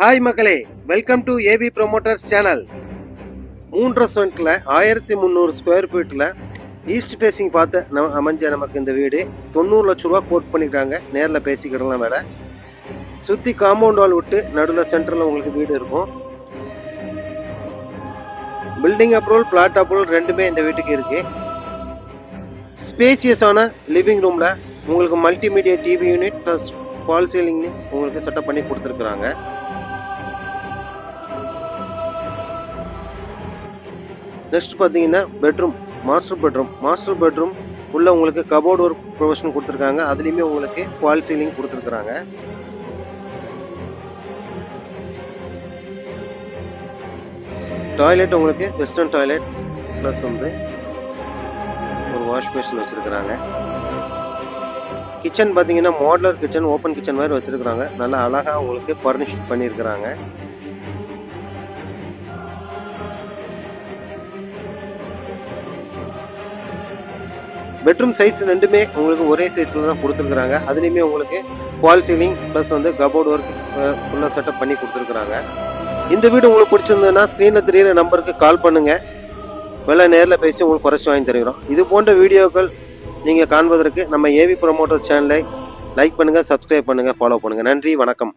Hi மக்களே. Welcome to AV promoters channel மூன்றரை சென்ட்டில் ஆயிரத்தி முந்நூறு ஸ்கொயர் ஃபீட்டில் ஈஸ்ட் ஃபேஸிங் பார்த்து நம்ம அமைஞ்ச நமக்கு இந்த வீடு. தொண்ணூறு லட்ச ரூபா கோட் பண்ணிக்கிறாங்க நேரில் பேசிக்கிடலாம் வேலை. சுற்றி காம்பவுண்ட் வால் விட்டு நடுவில் சென்டரில் உங்களுக்கு வீடு இருக்கும். பில்டிங் அப்ரூவல் பிளாட் அப்ரூவல் ரெண்டுமே இந்த வீட்டுக்கு இருக்குது ஸ்பேசியஸான லிவிங் ரூமில் உங்களுக்கு multimedia TV unit plus fall ceiling உங்களுக்கு செட்டப் பண்ணி கொடுத்துருக்குறாங்க. நெக்ஸ்ட் பார்த்தீங்கன்னா bedroom master bedroom master bedroom உள்ள உங்களுக்கு கபோர்டு ஒரு ப்ரொவிஷன் கொடுத்துருக்காங்க. அதுலேயுமே உங்களுக்கு ஃபால் சீலிங் கொடுத்துருக்குறாங்க. டாய்லெட் உங்களுக்கு வெஸ்டர்ன் டாய்லெட் ப்ளஸ் வந்து ஒரு வாஷ் பேஷன் வச்சுருக்குறாங்க. கிச்சன் பார்த்தீங்கன்னா மாடலர் கிச்சன் ஓப்பன் கிச்சன் மாதிரி வச்சுருக்குறாங்க. நல்லா அழகாக உங்களுக்கு ஃபர்னிஷ் பண்ணியிருக்கிறாங்க. பெட்ரூம் சைஸ் ரெண்டுமே உங்களுக்கு ஒரே சைஸில் தான் கொடுத்துருக்குறாங்க. அதுலேயுமே உங்களுக்கு ஃபால் சீலிங் ப்ளஸ் வந்து கபோர்டு ஒர்க் ஃபுல்லாக செட்டப் பண்ணி கொடுத்துருக்குறாங்க. இந்த வீடு உங்களுக்கு பிடிச்சிருந்ததுன்னா ஸ்க்ரீனில் தெரியிற நம்பருக்கு கால் பண்ணுங்கள் விலை நேரில் பேசி உங்களுக்கு குறைச்சி வாங்கி தருகிறோம். இது போன்ற வீடியோக்கள் நீங்கள் காண்பதற்கு நம்ம ஏவி ப்ரொமோட்டர் சேனலை லைக் பண்ணுங்கள் சப்ஸ்கிரைப் பண்ணுங்கள் ஃபாலோ பண்ணுங்கள் நன்றி வணக்கம்.